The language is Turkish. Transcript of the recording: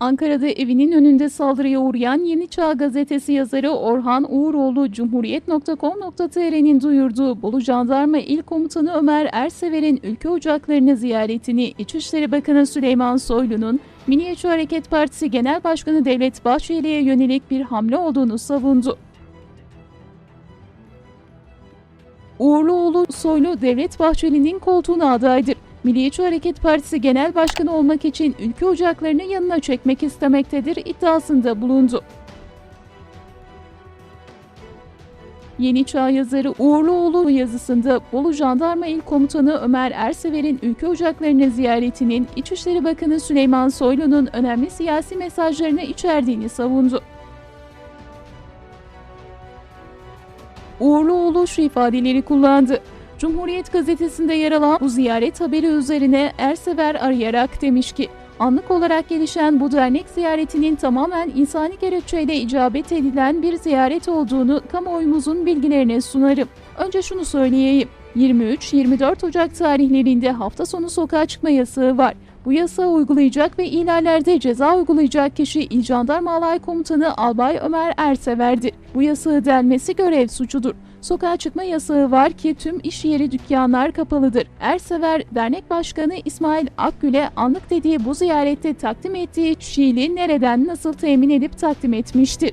Ankara'da evinin önünde saldırıya uğrayan Yeni Çağ gazetesi yazarı Orhan Uğuroğlu, Cumhuriyet.com.tr'nin duyurduğu Bolu Jandarma İl Komutanı Ömer Ersever'in ülke ocaklarını ziyaretini İçişleri Bakanı Süleyman Soylu'nun Milliyetçi Hareket Partisi Genel Başkanı Devlet Bahçeli'ye yönelik bir hamle olduğunu savundu. Uğurluoğlu Soylu Devlet Bahçeli'nin koltuğuna adaydır. Milliyetçi Hareket Partisi Genel Başkanı olmak için ülke ocaklarını yanına çekmek istemektedir iddiasında bulundu. Yeni Çağ yazarı Uğurluoğlu yazısında Bolu Jandarma İl Komutanı Ömer Ersever'in ülke ocaklarını ziyaretinin İçişleri Bakanı Süleyman Soylu'nun önemli siyasi mesajlarını içerdiğini savundu. Uğurluoğlu şu ifadeleri kullandı. Cumhuriyet gazetesinde yer alan bu ziyaret haberi üzerine Ersever arayarak demiş ki, anlık olarak gelişen bu dernek ziyaretinin tamamen insani gerekçeyle icabet edilen bir ziyaret olduğunu kamuoyumuzun bilgilerine sunarım. Önce şunu söyleyeyim. 23-24 Ocak tarihlerinde hafta sonu sokağa çıkma yasağı var. Bu yasağı uygulayacak ve ihlallerde ceza uygulayacak kişi İl Jandarma Alay Komutanı Albay Ömer Ersever'dir. Bu yasağı delmesi görev suçudur. Sokağa çıkma yasağı var ki tüm iş yeri dükkanlar kapalıdır. Ersever Dernek Başkanı İsmail Akgül'e anlık dediği bu ziyarette takdim ettiği şiili nereden nasıl temin edip takdim etmiştir.